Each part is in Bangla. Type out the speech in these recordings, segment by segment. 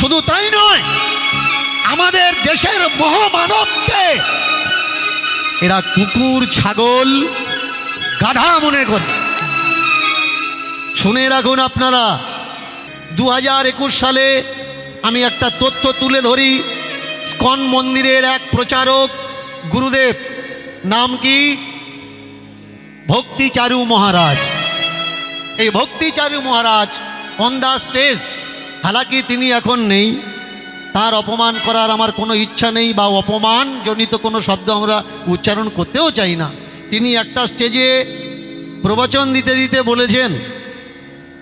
শুধু তাই নয়, আমাদের দেশের মহামানবকে এরা কুকুর, ছাগল, গাধা মনে করে। শুনে রাখুন আপনারা দু হাজার একুশ সালে আমি একটা তথ্য তুলে ধরি। স্কন মন্দিরের এক প্রচারক, গুরুদেব, নাম কি? ভক্তিচারু মহারাজ। এই Bhakticharu Maharaj on the stage হালাকি তিনি এখন নেই। তার অপমান করার আমার কোনো ইচ্ছা নেই বা অপমানজনিত কোনো শব্দ আমরা উচ্চারণ করতেও চাই না। তিনি একটা স্টেজে প্রবচন দিতে দিতে বলেছেন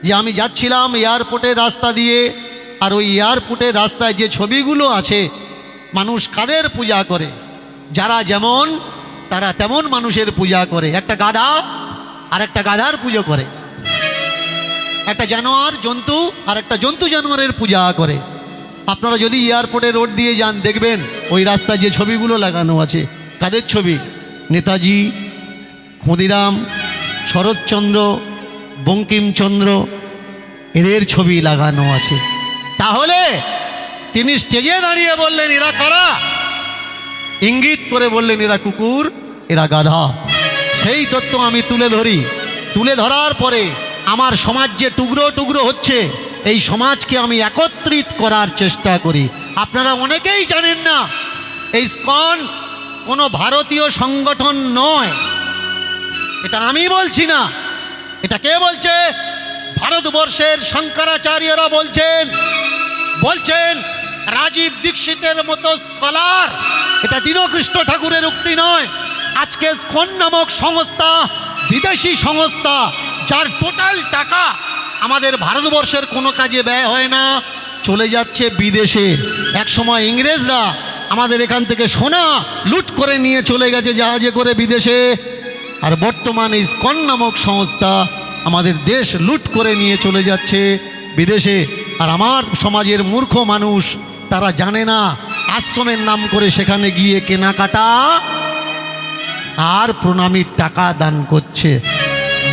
যে, আমি যাচ্ছিলাম এয়ারপোর্টের রাস্তা দিয়ে আর ওই এয়ারপোর্টের রাস্তায় যে ছবিগুলো আছে, মানুষ কাদের পূজা করে? যারা যেমন, তারা তেমন মানুষের পূজা করে। একটা গাধা আর একটা গাধার পুজো করে। একটা জানোয়ার, জন্তু আর একটা জন্তু জানোয়ারের পূজা করে। আপনারা যদি এয়ারপোর্টে রোড দিয়ে যান, দেখবেন ওই রাস্তায় যে ছবিগুলো লাগানো আছে। কাদের ছবি? নেতাজি, ক্ষুদিরাম, শরৎচন্দ্র, বঙ্কিমচন্দ্র, এদের ছবি লাগানো আছে। তাহলে তিনি স্টেজে দাঁড়িয়ে বললেন, এরা কারা? ইঙ্গিত করে বললেন, এরা কুকুর, এরা গাধা। সেই তত্ত্ব আমি তুলে ধরি। তুলে ধরার পরে আমার সমাজ যে টুকরো টুকরো হচ্ছে, এই সমাজকে আমি একত্রিত করার চেষ্টা করি। আপনারা অনেকেই জানেন না, এই স্কন কোনো ভারতীয় সংগঠন নয়। এটা আমি বলছি না, এটা কে বলছে? ভারতবর্ষের শঙ্করাচার্যরা বলছেন বলছেন, রাজীব দীক্ষিতের মতো স্কলার, এটা দীনকৃষ্ণ ঠাকুরের উক্তি নয়। আজকে স্কন নামক সংস্থা, বিদেশি সংস্থা যার টোটাল টাকা আমাদের ভারতবর্ষের কোনো কাজে ব্যয় হয় না, চলে যাচ্ছে বিদেশে। এক সময় ইংরেজরা আমাদের এখান থেকে সোনা লুট করে নিয়ে চলে গেছে জাহাজে করে বিদেশে। আর বর্তমানে ইস্কন নামক সংস্থা আমাদের দেশ লুট করে নিয়ে চলে যাচ্ছে বিদেশে। আর আমার সমাজের মূর্খ মানুষ, তারা জানে না আশ্রমের নাম করে সেখানে গিয়ে কেনাকাটা আর প্রণামীর টাকা দান করছে।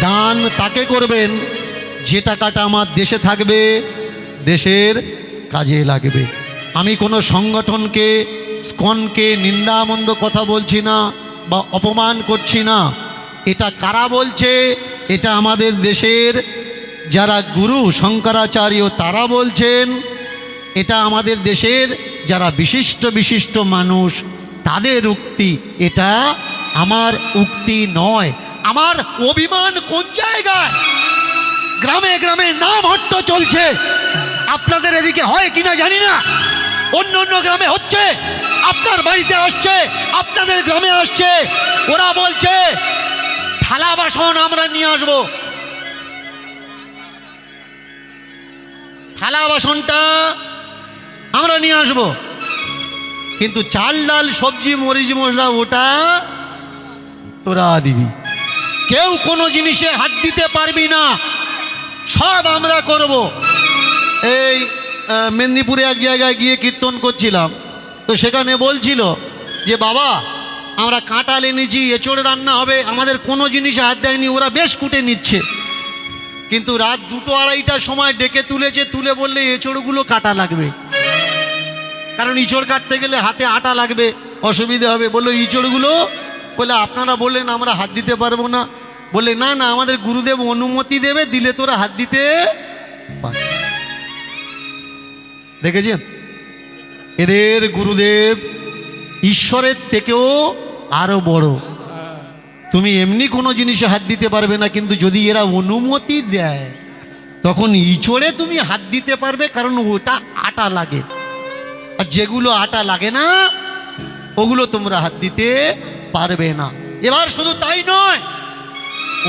দান তাকে করবেন, যে টাকাটা আমার দেশে থাকবে, দেশের কাজে লাগবে। আমি কোনো সংগঠনকে, স্কনকে নিন্দামন্দ কথা বলছি না বা অপমান করছি না। এটা কারা বলছে? এটা আমাদের দেশের যারা গুরু শঙ্করাচার্য, তারা বলছেন, এটা আমাদের দেশের যারা বিশিষ্ট বিশিষ্ট মানুষ, তাদের উক্তি, এটা আমার উক্তি নয়। আমার অভিমান কোন জায়গায়? গ্রামে গ্রামে নাম হট্ট চলছে। আপনাদের এদিকে হয় কিনা জানি না। অন্য অন্য গ্রামে হচ্ছে, আপনার বাড়িতে আসছে, আপনাদের গ্রামে আসছে। ওরা বলছে, থালা বাসন আমরা নিয়ে আসব। থালা বাসনটা আমরা নিয়ে আসব। কিন্তু চাল ডাল, সবজি, মরিচ মশলা ওটা তোরা দিবি। কেউ কোনো জিনিসে হাত দিতে পারবি না। সব আমরা করব। এই মেদিনীপুরে এক জায়গায় গিয়ে কীর্তন করছিলাম। তো সেখানে বলছিল যে, বাবা, আমরা কাঁটাল এনেছি, এচড়ে রান্না হবে, আমাদের কোনো জিনিসে হাত দেয়নি, ওরা বেশ কুটে নিচ্ছে। কিন্তু রাত দুটো আড়াইটার সময় ডেকে তুলেছে, তুলে বললে এঁচড়গুলো কাটা লাগবে। কারণ ইঁচড় কাটতে গেলে হাতে আটা লাগবে, অসুবিধা হবে। বলল ইঁচড়গুলো বলে, আপনারা বললেন আমরা হাত দিতে পারব না। বলে, না না, আমাদের গুরুদেব অনুমতি দেবে, দিলে তোরা হাত দিতে দেখেছেন? এদের গুরুদেব ঈশ্বরের থেকেও আরও বড়। তুমি এমনি কোনো জিনিসে হাত দিতে পারবে না, কিন্তু যদি এরা অনুমতি দেয়, তখন ইচড়ে তুমি হাত দিতে পারবে, কারণ ওটা আটা লাগে। আর যেগুলো আটা লাগে না, ওগুলো তোমরা হাত দিতে পারবে না। এবার শুধু তাই নয়,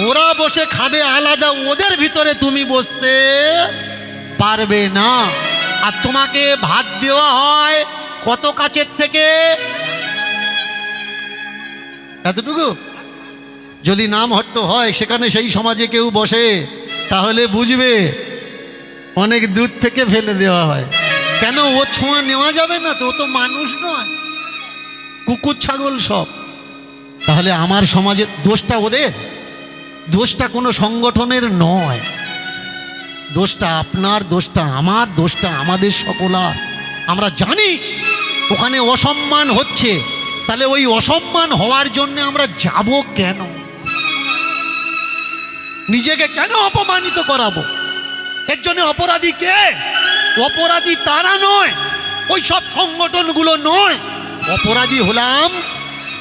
ওরা বসে খাবে আলাদা, ওদের ভিতরে তুমি বসতে পারবে না। আর তোমাকে ভাত দেওয়া হয় কত কাছের থেকে? এতটুকু? যদি নাম হট্ট হয়, সেখানে সেই সমাজে কেউ বসে, তাহলে বুঝবে অনেক দূর থেকে ফেলে দেওয়া হয়। কেন ও ছোঁয়া নেওয়া যাবে না? তো ও তো মানুষ নয়। কুকুর, ছাগল সব। তাহলে আমার সমাজের দোষটা ওদের? দোষটা কোনো সংগঠনের নয়। দোষটা আপনার, দোষটা আমার, দোষটা আমাদের সকলার। আমরা জানি ওখানে অসম্মান হচ্ছে। তাহলে ওই অসম্মান হওয়ার জন্য আমরা যাব কেন? নিজেকে কেন অপমানিত করাবো? এর জন্য অপরাধী কে? অপরাধী তারা নয়, ওই সব সংগঠনগুলো নয়। অপরাধী হলাম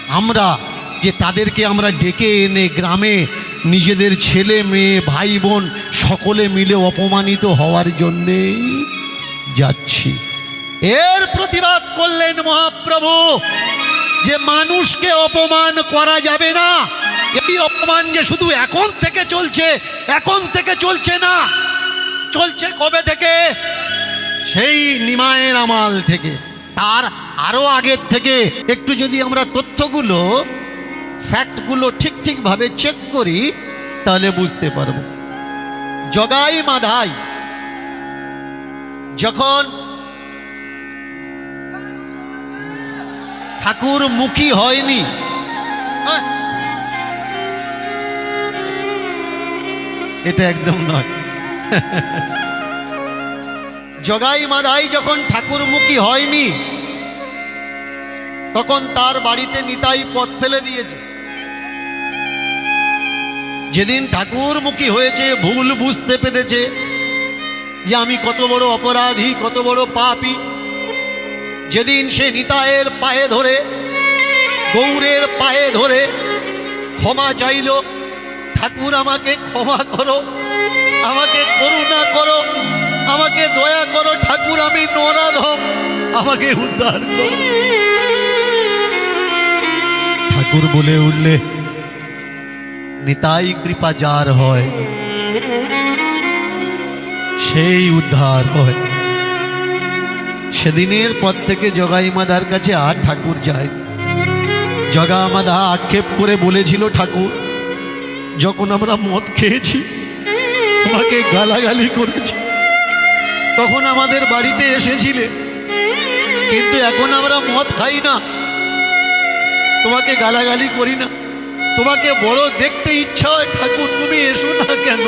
আমরা। যে তাদেরকে আমরা ডেকে এনে গ্রামে নিজেদের ছেলে, মেয়ে, ভাই, বোন সকলে মিলে অপমানিত হওয়ার জন্যেই যাচ্ছি। এর প্রতিবাদ করলেন মহাপ্রভু যে মানুষকে অপমান করা যাবে না। এই অপমান যে শুধু এখন থেকে চলছে, এখন থেকে চলছে না। চলছে কবে থেকে? সেই নিমায়ের আমাল থেকে। তার আরও আগের থেকে। একটু যদি আমরা তথ্যগুলো ফ্যাক্টগুলো ঠিক ঠিকভাবে চেক করি, তাহলে বুঝতে পারব। জগাই মাধাই। যখন ঠাকুর মুখী হয়নি হ্যাঁ? এটা একদম নয়। জগাই মাধাই যখন ঠাকুরমুখী হয়নি, তখন তার বাড়িতে নিতাই পথ ফেলে দিয়েছে। যেদিন ঠাকুরমুখী হয়েছে, ভুল বুঝতে পেরেছে যে আমি কত বড় অপরাধী, কত বড় পাপী। যেদিন সে নিতায়ের পায়ে ধরে, গৌরের পায়ে ধরে ক্ষমা চাইল, ঠাকুর আমাকে ক্ষমা করো, আমাকে করুণা করো, আমাকে দয়া করো, ঠাকুর আমি নরাধম, আমাকে উদ্ধার করো। ঠাকুর বলে উঠলে নিতাই কৃপা যার হয়। সেই উদ্ধার হয়। সেদিনের পর থেকে জগাই মাদার কাছে আর ঠাকুর যায়। জগা মাদা আক্ষেপ করে বলেছিল, ঠাকুর, যখন আমরা মদ খেয়েছি, তোমাকে গালাগালি করেছি, তখন আমাদের বাড়িতে এসেছিলে, কিন্তু এখন আমরা মদ খাই না। তোমাকে গালাগালি করি না। তোমাকে বড় দেখতে ইচ্ছা হয় ঠাকুর তুমি এসো না কেন?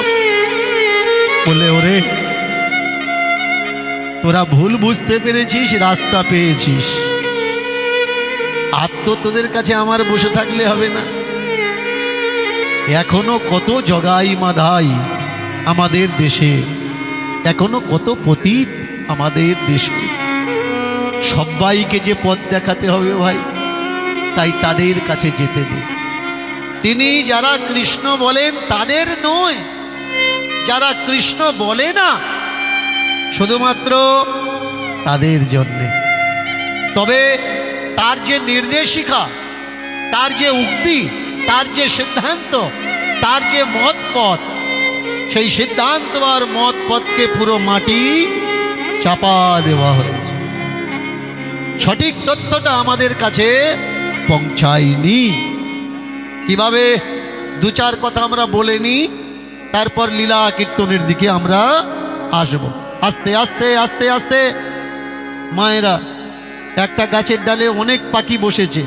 বলে, ওরে, তোরা ভুল বুঝতে পেরেছিস, রাস্তা পেয়েছিস। তোদের কাছে আমার বসে থাকলে হবে না। এখনও কত জগাই মাধাই আমাদের দেশে। এখনও কত পতীত আমাদের দেশে। সবাইকে যে পথ দেখাতে হবে ভাই, তাই তাদের কাছে যেতে দে। তিনি যারা কৃষ্ণ বলেন তাদের নয়। যারা কৃষ্ণ বলে না, শুধুমাত্র তাদের জন্যে। তবে তার যে নির্দেশিকা, তার যে উক্তি, তার যে সিদ্ধান্ত, তার যে মত পথ সেই সিদ্ধান্ত আর মত পথকে পুরো মাটি চাপা দেওয়া হয়েছে। সঠিক তথ্যটা আমাদের কাছে পৌঁছায়নি। কীভাবে দু চার কথা আমরা বলে নিই, তারপর লীলা কীর্তনের দিকে আমরা আসব। আস্তে আস্তে আস্তে আস্তে। মায়েরা, একটা গাছের ডালে অনেক পাখি বসেছে।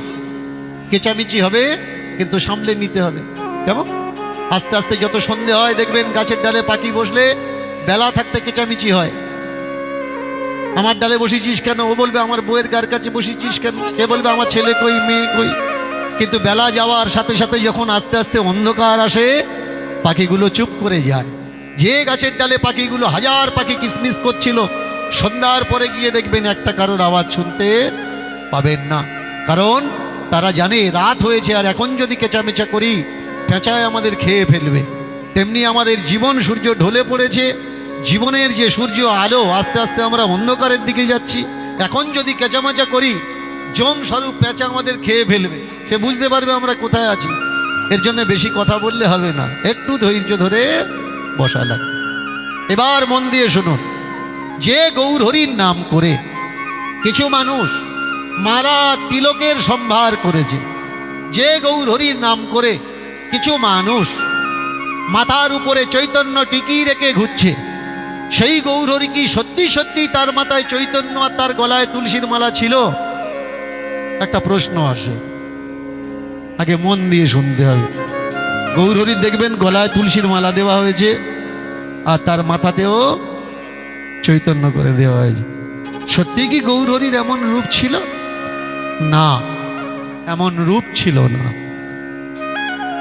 কেচামিচি হবে, কিন্তু সামলে নিতে হবে। কেমন? আস্তে আস্তে যত সন্ধে হয়, দেখবেন গাছের ডালে পাখি বসলে বেলা থাকতে কেচামিচি হয়। আমার ডালে বসেছিস কেন? ও বলবে, আমার বউয়ের গার কাছে বসেছিস কেন? এ বলবে, আমার ছেলে কই, মেয়ে কই? কিন্তু বেলা যাওয়ার সাথে সাথে যখন আস্তে আস্তে অন্ধকার আসে, পাখিগুলো চুপ করে যায়। যে গাছের ডালে পাখিগুলো হাজার পাখি কিসমিস করছিল, সন্ধ্যার পরে গিয়ে দেখবেন একটা কারোর আওয়াজ শুনতে পাবেন না। কারণ তারা জানে রাত হয়েছে আর এখন যদি কেঁচামেচা করি, পেঁচায় আমাদের খেয়ে ফেলবে। তেমনি আমাদের জীবন সূর্য ঢলে পড়েছে, জীবনের যে সূর্য আলো, আস্তে আস্তে আমরা অন্ধকারের দিকে যাচ্ছি। এখন যদি কেঁচামেচা করি জম স্বরূপ পেঁচা আমাদের খেয়ে ফেলবে। সে বুঝতে পারবে আমরা কোথায় আছি। এর জন্য বেশি কথা বললে হবে না। একটু ধৈর্য ধরে বসা এবার মন দিয়ে শুনুন। যে গৌর হরির নাম করে কিছু মানুষ মারা তিলকের সম্ভার করেছে, যে গৌর হরির নাম করে কিছু মানুষ মাথার উপরে চৈতন্য টিকি রেখে ঘুরছে, সেই গৌরহরি কি সত্যি সত্যি তার মাথায় চৈতন্য আর তার গলায় তুলসীর মালা ছিল? একটা প্রশ্ন আসে। আগে মন দিয়ে শুনতে হবে। গৌরহরির দেখবেন, গলায় তুলসীর মালা দেওয়া হয়েছে আর তার মাথাতেও চৈতন্য করে দেওয়া হয়েছে। সত্যি কি গৌরহরির এমন রূপ ছিল? না, এমন রূপ ছিল না।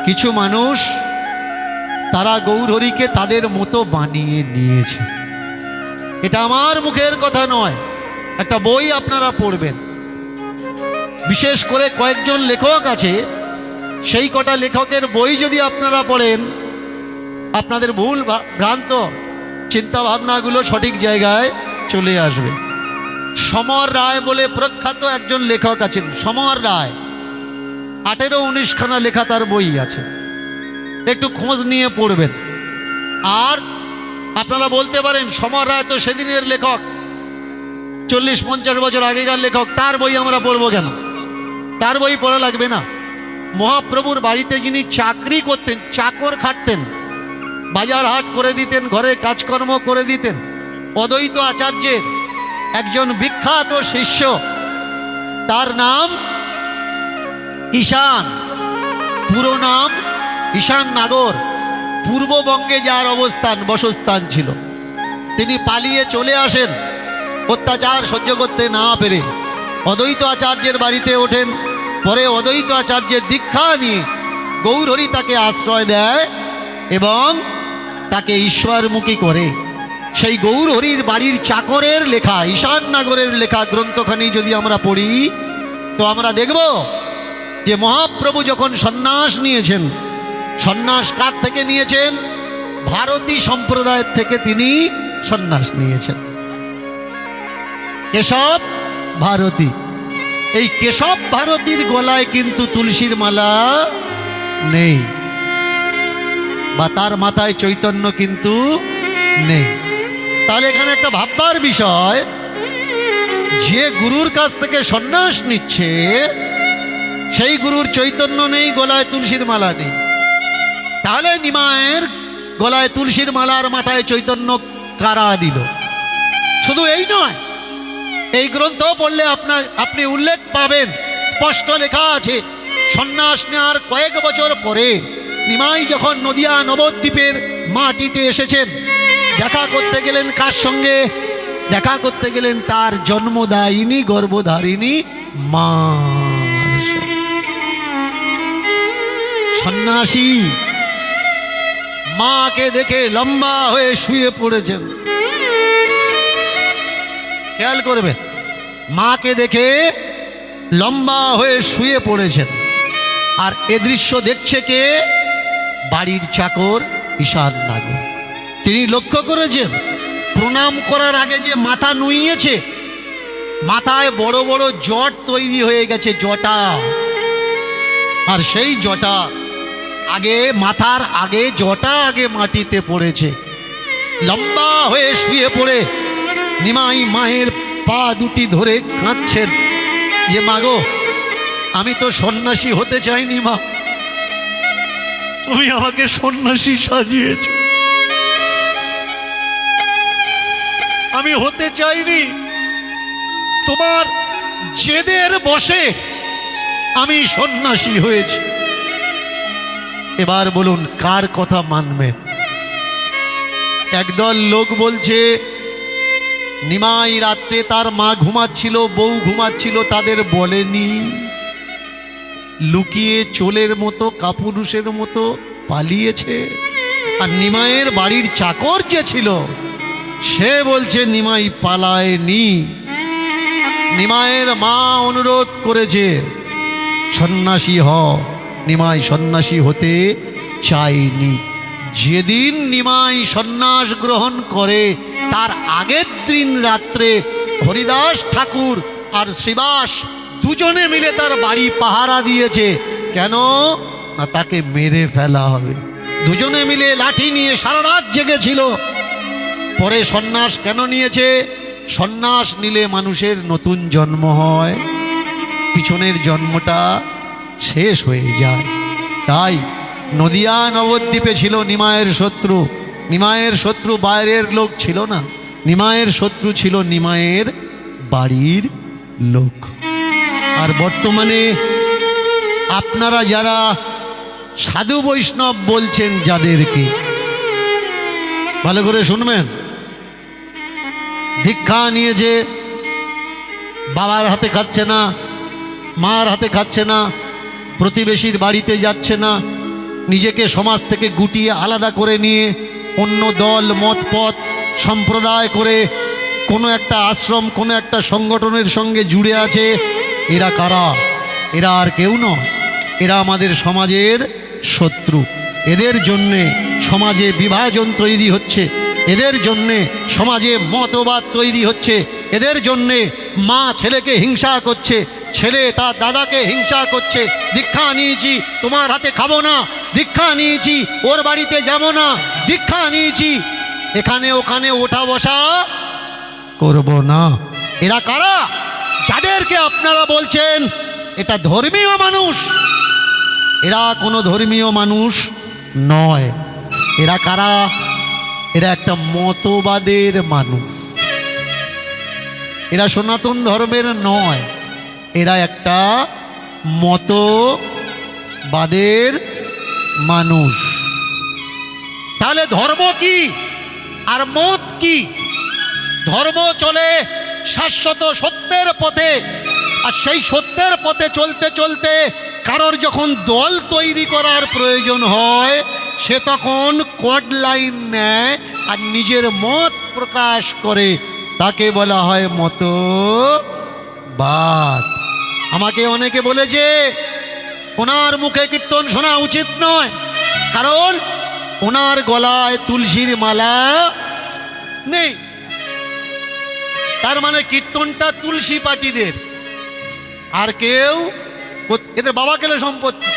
কিছু মানুষ, তারা গৌরহরিকে তাদের মতো বানিয়ে নিয়েছে। এটা আমার মুখের কথা নয়, একটা বই আপনারা পড়বেন। বিশেষ করে কয়েকজন লেখক আছে সেই কটা লেখকের বই যদি আপনারা পড়েন, আপনাদের ভুল ভ্রান্ত চিন্তা ভাবনাগুলো সঠিক জায়গায় চলে আসবে। সমর রায় বলে প্রখ্যাত একজন লেখক আছেন, সমর রায়। আঠেরো উনিশখানা লেখা তার বই আছে। একটু খোঁজ নিয়ে পড়বেন। আর আপনারা বলতে পারেন, সমর রায় তো সেদিনের লেখক। চল্লিশ পঞ্চাশ বছর আগেকার লেখক, তার বই আমরা পড়ব কেন? তার বই পড়া লাগবে না। মহাপ্রভুর বাড়িতে যিনি চাকরি করতেন, চাকর খাটতেন, বাজার হাট করে দিতেন ঘরে কাজকর্ম করে দিতেন, অদ্বৈত আচার্যের একজন বিখ্যাত শিষ্য, তার নাম ঈশান, পুরো নাম ঈশান নাগর। পূর্ববঙ্গে যার অবস্থান, বসস্থান ছিল। তিনি পালিয়ে চলে আসেন, অত্যাচার সহ্য করতে না পেরে। অদ্বৈত আচার্যের বাড়িতে ওঠেন পরে অদ্বৈত আচার্যের দীক্ষা নিয়ে গৌরহরি তাকে আশ্রয় দেয় এবং তাকে ঈশ্বরমুখী করে। সেই গৌরহরির বাড়ির চাকরের লেখা ঈশান নাগরের লেখা গ্রন্থখানি যদি আমরা পড়ি, তো আমরা দেখব যে মহাপ্রভু যখন সন্ন্যাস নিয়েছেন, সন্ন্যাস কার থেকে নিয়েছেন? ভারতী সম্প্রদায়ের থেকে তিনি সন্ন্যাস নিয়েছেন। এসব ভারতী। এই কেশব ভারতীর গলায় কিন্তু তুলসীর মালা নেই। বা তার মাথায় চৈতন্য কিন্তু নেই। তাহলে এখানে একটা ভাববার বিষয়। যে গুরুর কাছ থেকে সন্ন্যাস নিচ্ছে, সেই গুরুর চৈতন্য নেই, গলায় তুলসীর মালা নেই। তাহলে নিমায়ের গলায় তুলসীর মালার মাথায় চৈতন্য কারা দিল? শুধু এই নয় এই গ্রন্থ পড়লে আপনার, আপনি উল্লেখ পাবেন। স্পষ্ট লেখা আছে, সন্ন্যাস নেওয়ার কয়েক বছর পরে নিমাই যখন নদিয়া নবদ্বীপের মাটিতে এসেছেন, দেখা করতে গেলেন কার সঙ্গে? দেখা করতে গেলেন তার জন্মদায়িনী, গর্ভধারিণী মা। সন্ন্যাসী, মাকে দেখে লম্বা হয়ে শুয়ে পড়েছেন। খেয়াল করবেন। মাকে দেখে লম্বা হয়ে শুয়ে পড়েছেন। আর এ দৃশ্য দেখছে কে? বাড়ির চাকর ঈশান নাগর তিনি লক্ষ্য করেছেন, প্রণাম করার আগে যে মাথা নুইয়েছে, মাথায় বড় বড় জট তৈরি হয়ে গেছে, জটা। আর সেই জটা আগে, মাথার আগে, জটা আগে মাটিতে পড়েছে। লম্বা হয়ে শুয়ে পড়ে নিমাই মায়ের পা দুটি ধরে কাঁদছেন যে মাগো আমি তো সন্ন্যাসী হতে চাইনি, মা। তুমি আমাকে সন্ন্যাসী সাজিয়েছ। আমি হতে চাইনি। তোমার জেদের বসে আমি সন্ন্যাসী হয়েছি। এবার বলুন, কার কথা মানবেন একদল লোক বলছে নিমাই রাত্রে তার মা ঘুমাচ্ছিল, বউ ঘুমাচ্ছিল, তাদের বলেনি। লুকিয়ে চোলের মতো, কাপুরুষের মতো পালিয়েছে। আর নিমাইয়ের বাড়ির চাকর যে ছিল, সে বলছে, নিমাই পালায়নি। নিমায়ের মা অনুরোধ করেছে, সন্ন্যাসী হ। নিমাই সন্ন্যাসী হতে চায়নি। যেদিন নিমাই সন্ন্যাস গ্রহণ করে তার আগের দিন রাত্রে হরিদাস ঠাকুর আর শ্রীবাস দুজনে মিলে তার বাড়ি পাহারা দিয়েছে। কেন? না তাকে মেরে ফেলা হবে। দুজনে মিলে লাঠি নিয়ে সারা রাত জেগেছিল। পরে সন্ন্যাস কেন নিয়েছে? সন্ন্যাস নিলে মানুষের নতুন জন্ম হয়। পিছনের জন্মটা শেষ হয়ে যায়। তাই নদিয়া নবদ্বীপে ছিল নিমায়ের শত্রু। নিমায়ের শত্রু বাইরের লোক ছিল না। নিমায়ের শত্রু ছিল নিমায়ের বাড়ির লোক। আর বর্তমানে আপনারা যারা সাধু বৈষ্ণব বলছেন যাদেরকে, ভালো করে শুনবেন। দীক্ষা নিয়েছে বাবার হাতে খাচ্ছে না, মার হাতে খাচ্ছে না, প্রতিবেশীর বাড়িতে যাচ্ছে না, নিজেকে সমাজ থেকে গুটিয়ে আলাদা করে নিয়ে অন্য দল, মত, পথ সম্প্রদায় করে কোনো একটা আশ্রম, কোনো একটা সংগঠনের সঙ্গে জুড়ে আছে, এরা কারা? এরা আর কেউ নয়। এরা আমাদের সমাজের শত্রু। এদের জন্যে সমাজে বিভাজন তৈরি হচ্ছে। এদের জন্যে সমাজে মতবাদ তৈরি হচ্ছে। এদের জন্যে মা ছেলেকে হিংসা করছে। ছেলে তার দাদাকে হিংসা করছে। দীক্ষা নিয়েছি, তোমার হাতে খাব না। দীক্ষা নিয়েছি, ওর বাড়িতে যাব না। দীক্ষা নিয়েছি। এখানে ওখানে ওঠা বসা করব না। এরা কারা? যাদেরকে আপনারা বলছেন, এটা ধর্মীয় মানুষ। এরা কোনো ধর্মীয় মানুষ নয়। এরা কারা? এরা একটা মতবাদের মানুষ। এরা সনাতন ধর্মের নয়। এরা একটা মতবাদের মানুষ। তাহলে ধর্ম কি? আর মত কি? ধর্ম চলে শাশ্বত সত্যের পথে। আর সেই সত্যের পথে চলতে চলতে কারোর যখন দল তৈরি করার প্রয়োজন হয়, সে তখন কড লাইন নেয় আর নিজের মত প্রকাশ করে। তাকে বলা হয় মতো বাদ আমাকে অনেকে বলেছে ওনার মুখে কীর্তন শোনা উচিত নয়। কারণ ওনার গলায় তুলসীর মালা নেই। তার মানে কীর্তনটা তুলসী পার্টিদের আর কেউ এদের বাবা কেলে সম্পত্তি।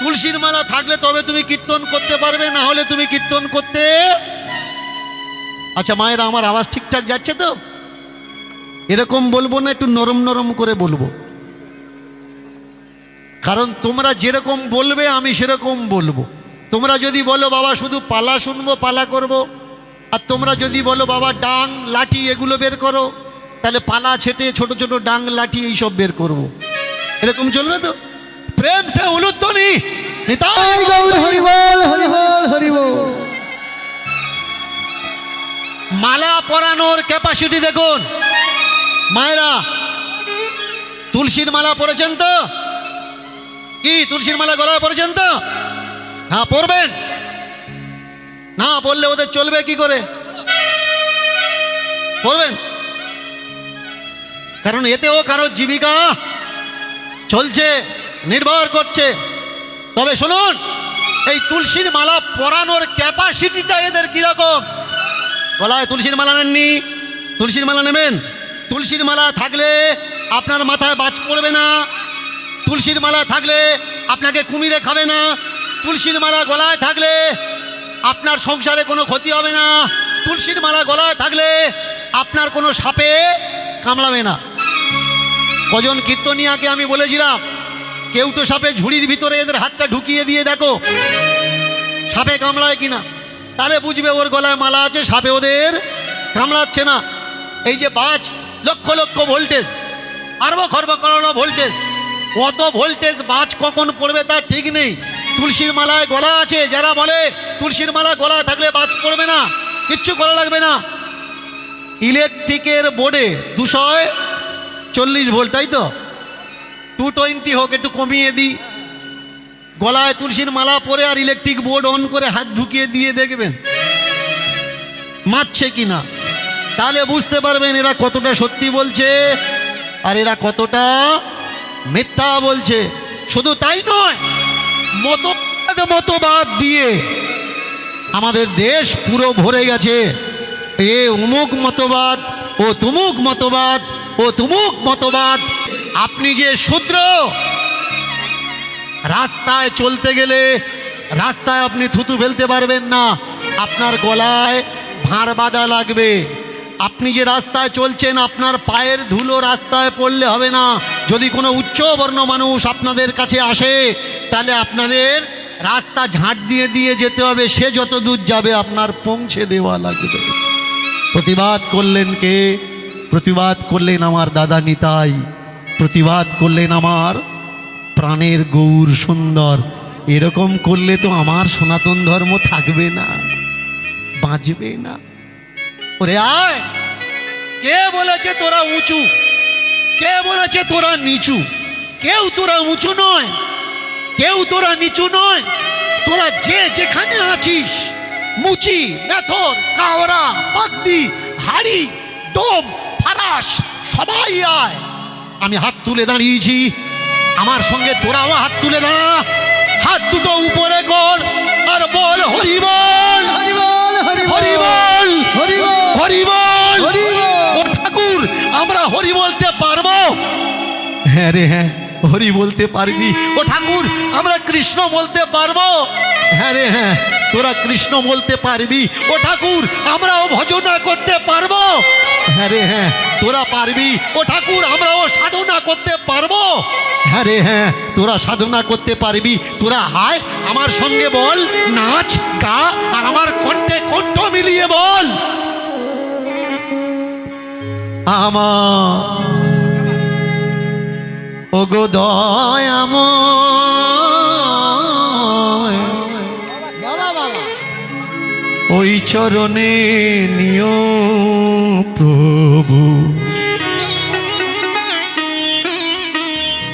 তুলসীর মালা থাকলে তবে তুমি কীর্তন করতে পারবে, না হলে তুমি কীর্তন করতে আচ্ছা মায়েরা, আমার আওয়াজ ঠিকঠাক যাচ্ছে তো? এরকম বলব না, একটু নরম নরম করে বলব। কারণ তোমরা যেরকম বলবে, আমি সেরকম বলব। তোমরা যদি বলো, বাবা, শুধু পালা শুনব, পালা করব। আর তোমরা যদি বলো, বাবা, ডাং, লাঠি, এগুলো বের করো, তাহলে পালা, ছেটে, ছোট ছোট ডাং, লাঠি, এইসব বের করব। এরকম চলবে তো? প্রেম সে হরিবল মালা পরানোর ক্যাপাসিটি দেখুন। মায়েরা, তুলসীর মালা পরেছেন তো? কি, তুলসীর মালা পরেছেন তো? হ্যাঁ পরবেন? না বললে ওদের চলবে কি করে? পরবেন? কারণ এতেও কারও জীবিকা চলছে, নির্ভর করছে। তবে শুনুন, এই তুলসীর মালা পরানোর ক্যাপাসিটিটা এদের কীরকম? গলায় তুলসীর মালা নেননি? তুলসীর মালা নেবেন? তুলসীর মালা থাকলে আপনার মাথায় বাজ পড়বে না। তুলসীর মালা থাকলে আপনাকে কুমিরে খাবে না, তুলসীর মালা গলায় থাকলে আপনার সংসারে কোনো ক্ষতি হবে না, তুলসীর মালা গলায় থাকলে আপনার কোনো সাপে কামড়াবে না। কজন কীর্তনিয়াকে আমি বলেছিলাম কেউটো সাপে ঝুড়ির ভিতরে এদের হাতটা ঢুকিয়ে দিয়ে দেখো, সাপে কামড়ায় কিনা। তাহলে বুঝবে ওর গলায় মালা আছে, সাপে ওদের কামড়াচ্ছে না। এই যে বাজ, লক্ষ লক্ষ ভোল্টেজ, আরব খর্ব করানো ভোল্টেজ। কত ভোল্টেজ বাজ কখন পড়বে তার ঠিক নেই। তুলসীর মালায় গলা আছে, যারা বলে তুলসীর মালা গলায় থাকলে বাজ পড়বে না, কিচ্ছু করা লাগবে না। ইলেকট্রিকের বোর্ডে দুশো চল্লিশ ভোল্ট তাই তো? টু টোয়েন্টি হোক, একটু কমিয়ে দিই। গলায় তুলসীর মালা পরে আর ইলেকট্রিক বোর্ড অন করে হাত ঢুকিয়ে দিয়ে দেখবেন। মারছে কি না তাহলে বুঝতে পারবেন এরা কতটা সত্যি বলছে, আর এরা কতটা মিথ্যা বলছে। শুধু তাই নয় মতবাদ মতবাদ দিয়ে আমাদের দেশ পুরো ভরে গেছে। এ উমুক মতবাদ, ও তুমুক মতবাদ, ও তুমুক মতবাদ। আপনি যে শূদ্র, রাস্তায় চলতে গেলে রাস্তায় আপনি থুতু ফেলতে পারবেন না। আপনার গলায় ভাঁড় বাঁধা লাগবে। আপনি যে রাস্তায় চলছেন, আপনার পায়ের ধুলো রাস্তায় পড়লে হবে না। যদি কোনো উচ্চ বর্ণ মানুষ আপনাদের কাছে আসে, তাহলে আপনাদের রাস্তা ঝাঁট দিয়ে দিয়ে যেতে হবে। সে যত দূর যাবে, আপনার পৌঁছে দেওয়া লাগবে। প্রতিবাদ করলেন কে? প্রতিবাদ করলেন আমার দাদা নিতাই প্রতিবাদ করলেন আমার প্রাণের গৌর সুন্দর। এরকম করলে তো আমার সনাতন ধর্ম থাকবে না, বাঁচবে না। ওরে আয়। কে বলেছে তোরা উঁচু? কে বলেছে তোরা নিচু? কেউ তোরা উঁচু নয়। কেউ তোরা নিচু নয়। তোরা যে যেখানে আছিস মুচি মেথর কাওরা পাগদি হাড়ি ডোম ফারাস সবাই আয়। আমি হাত তুলে দাঁড়িয়েছি। আমার সঙ্গে তোরাও হাত তুলে দাঁড়া। হাত দুটো উপরে কর আর বল হরি বল। হরি বল। হরি হরি বল হরি বল হরি বল! হরি বল। ও ঠাকুর আমরা হরি বলতে পারব? হ্যাঁ রে হ্যাঁ হরি বলতে পারবি। ও ঠাকুর আমরা কৃষ্ণ বলতে পারব? হ্যাঁ রে হ্যাঁ তোরা কৃষ্ণ বলতে পারবি। ও ঠাকুর আমরাও ভজনা করতে পারব? হ্যাঁ রে হ্যাঁ তোরা পারবি। ও ঠাকুর আমরাও সাধনা করতে পারব? হ্যাঁ রে হ্যাঁ তোরা সাধনা করতে পারবি। তোরা হায় আমার সঙ্গে বল নাচ গা আর আমার কণ্ঠে কণ্ঠ মিলিয়ে বল। আমার ওগো ওই চরণে নিয় প্রভু।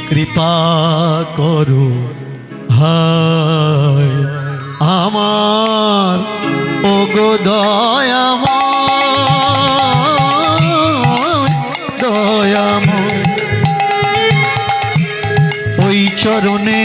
কৃপা করো হায় আমার ওগো দয়াময় চরণে